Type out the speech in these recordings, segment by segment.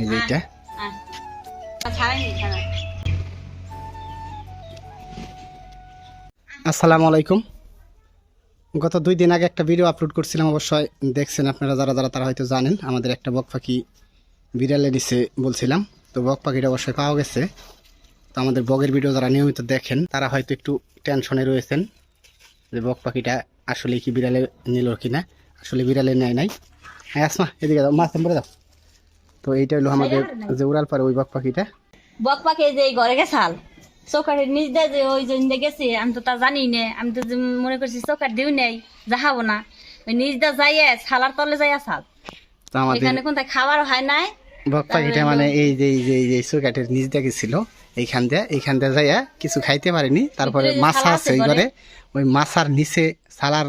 এই যে এটা আসসালামু আলাইকুম গত দুই দিন আগে একটা ভিডিও আপলোড করছিলাম অবশ্যই দেখছেন আপনারা যারা যারা তারা হয়তো জানেন আমাদের একটা বক পাখি বিড়ালে দিছে বলছিলাম। তো বক পাখিটা অবশ্যই পাওয়া গেছে। তো আমাদের বগের ভিডিও যারা নিয়মিত দেখেন তারা হয়তো একটু টেনশনে রয়েছেন যে বক পাখিটা আসলে কি বিড়ালে নিল কি না আসলে বিড়ালে নেয় নাই। হ্যাঁ আসমা এদিকে দাও মাছ পরে দাও। তো এইটা হলো আমাদের যে উড়াল পারে ওই বক পাখিটা। বক পাখি যে ঘরে গেছাল। চৌকাঠের নিচ দিয়ে যে ওই জন্য গেছি আমি তো তা জানি না। আমি তো মনে করছি চৌকাঠ দিও নেই যাহাবো না। ওই নিচ দিয়ে যাইয়ে ছালার তলে যাইয়া ছাল। এখানে কোনটা খাবার হয় নাই। বক পাখিটা মানে এই যে এই যে এই যে সুকাটের নিচ দিয়ে গেছিল এইখান দিয়ে এইখান দিয়ে যাইয়া কিছু খাইতে পারেনি। তারপরে মাছা আছে ওই ঘরে। ওই মাছার নিচে সালার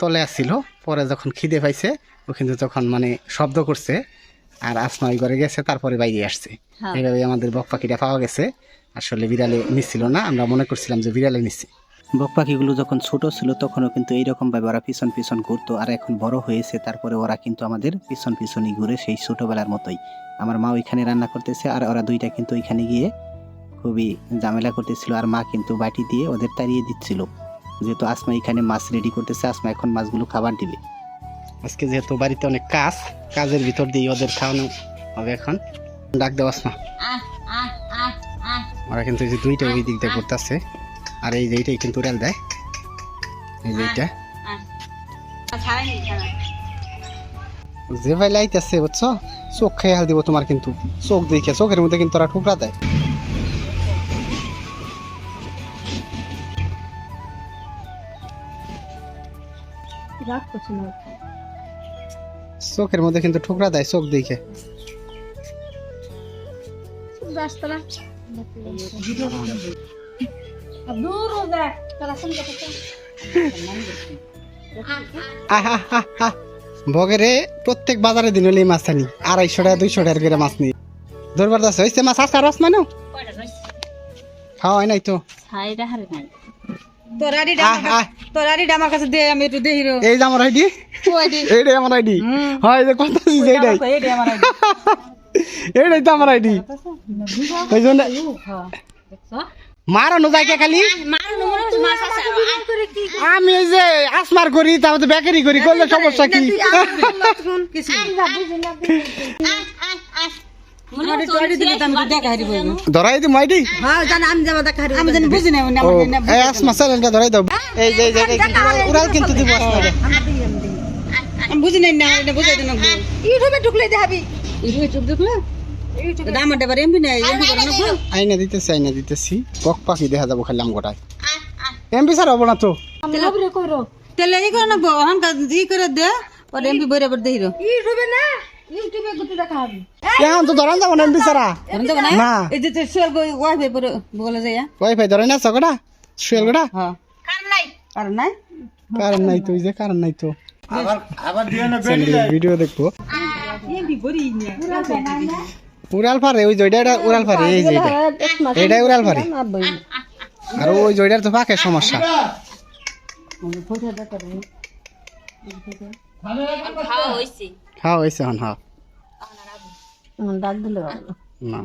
তলে আসছিল পরে যখন খিদে পাইছে ও কিন্তু তখন মানে শব্দ করছে আর আসমা ওই ঘরে গেছে তারপরে বাইরে আসছে। হ্যাঁ। এইভাবে আমাদের বক পাখিটা পাওয়া গেছে। আসলে বিড়ালে নিচ্ছিল না আমরা মনে করছিলাম যে বিড়ালে নিচ্ছে। বক পাখিগুলো যখন ছোট ছিল তখনও কিন্তু এইরকম ভাবে ওরা পিছন পিছন ঘুরতো আর এখন বড় হয়েছে তারপরে ওরা কিন্তু আমাদের পিছন পিছনই ঘুরে সেই ছোটবেলার মতোই। আমার মা ওইখানে রান্না করতেছে আর ওরা দুইটা কিন্তু ওইখানে গিয়ে খুবই ঝামেলা করতেছিল আর মা কিন্তু বাটি দিয়ে ওদের তাড়িয়ে দিচ্ছিল। যেহেতু আসমা এখানে মাছ রেডি করতেছে আসমা এখন মাছগুলো খাবার দিবে। আজকে যেহেতু বাড়িতে অনেক কাজ, কাজের ভিতর দিয়ে ওদের খাওয়ানো হবে এখন। ডাক দেওয়া আসমা আহ আহ আহ আহ ওরা কিন্তু এই যে দুইটা ওই দিক দিয়ে করতেছে আর এই যে এইটাই কিন্তু উড়াল দেয়। এই যে এইটা। যে ভাই লাইতেছে, বুঝছ? চোখ খেয়ে হাল দিব তোমার কিন্তু। চোখ দেখে, চোখের মধ্যে কিন্তু ওরা ঠুকরা দেয়। রাগ করছি না? চোখের মধ্যে কিন্তু ঠুকরা দেয় চোখ দেখে। প্রত্যেক বাজারে দিন হলে মাছ আনি। আড়াইশো টাকা দুইশো টাকার করে মাছ নিই। ধরবার যাচ্ছে হয়েছে মাছ মানো? খাওয়া হয় নাই তো? তোর আমার কাছে দে আমি একটু দেখি এই যে আমার আইডি এইটাই আমার আইডি হয় যে কথা এইটাই। এইটাই আইডি তো আমার আইডি ওই জন্য মারানো যায় খালি? মনে আমি এই যে আসমার করি তারপরে বেকারি করি করলে সমস্যা কি? আইডি ধরাই দিই মাইডি হ্যাঁ ধরাই দাও। এই যে এই যে এই কিন্তু উড়াল কিন্তু দিব আসমারে। আমি বুঝি নাই না এটা বুঝাই দেন ইউটিউবে ঢুকলে দেখাবি। ইউটিউব ঢুকলে আমার ডেবার এমবি নাই এমবি করে না আইনা দিতেছি আইনা দিতেছি। কক পাখি দেখা যাব খালি আম গোটায় এমপি স্যার হব না তো। তেলে ই করে ই করে দে পরে এমবি বইরে বইরে দেখিরো ইউটিউবে না ইউটিউবে গুটি দেখা হবে। এখন তো ধরান যাব না এমপি স্যারা দেবো না? না। এই যে সোয়াল ওয়াইফাই পরে বলে যায় ওয়াইফাই ধরে না সকটা শুয়েল গোটা? হ্যাঁ। কার নাই। কারণ নাই? তো যে কারণ নাই তো। ভিডিও দেখব। উড়াল পারে ওই জয়টা এটা উড়াল পারে এই যে এটা। এটাই উড়াল পারে আর ওই জয়টার তো পাকে সমস্যা। খাওয়া হয়েছে খাওয়া হন হ্যাঁ ডাক দিলে না।